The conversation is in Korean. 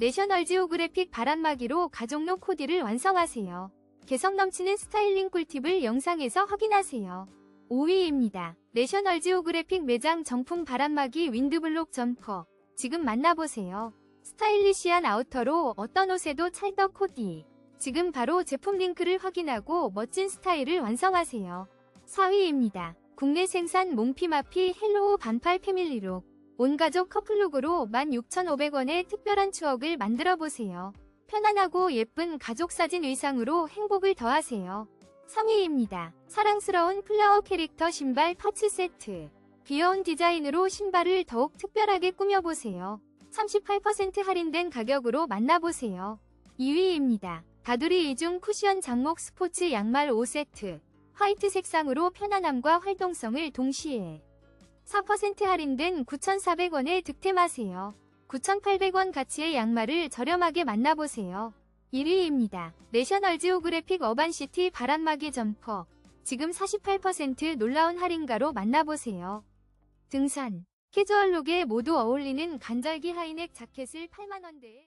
내셔널 지오그래픽 바람막이로 가족룩 코디를 완성하세요. 개성 넘치는 스타일링 꿀팁을 영상에서 확인하세요. 5위입니다. 내셔널 지오그래픽 매장 정품 바람막이 윈드블록 점퍼. 지금 만나보세요. 스타일리시한 아우터로 어떤 옷에도 찰떡 코디. 지금 바로 제품 링크를 확인하고 멋진 스타일을 완성하세요. 4위입니다. 국내 생산 몽피마피 헬로우 반팔 패밀리룩. 온 가족 커플룩으로 16,500원의 특별한 추억을 만들어 보세요. 편안하고 예쁜 가족 사진 의상으로 행복을 더하세요. 3위입니다. 사랑스러운 플라워 캐릭터 신발 파츠 세트. 귀여운 디자인으로 신발을 더욱 특별하게 꾸며보세요. 38% 할인된 가격으로 만나보세요. 2위입니다. 다두리 이중 쿠션 장목 스포츠 양말 5세트. 화이트 색상으로 편안함과 활동성을 동시에 4% 할인된 9,400원에 득템하세요. 9,800원 가치의 양말을 저렴하게 만나보세요. 1위입니다. 내셔널 지오그래픽 어반시티 바람막이 점퍼. 지금 48% 놀라운 할인가로 만나보세요. 등산, 캐주얼룩에 모두 어울리는 간절기 하이넥 자켓을 8만원대에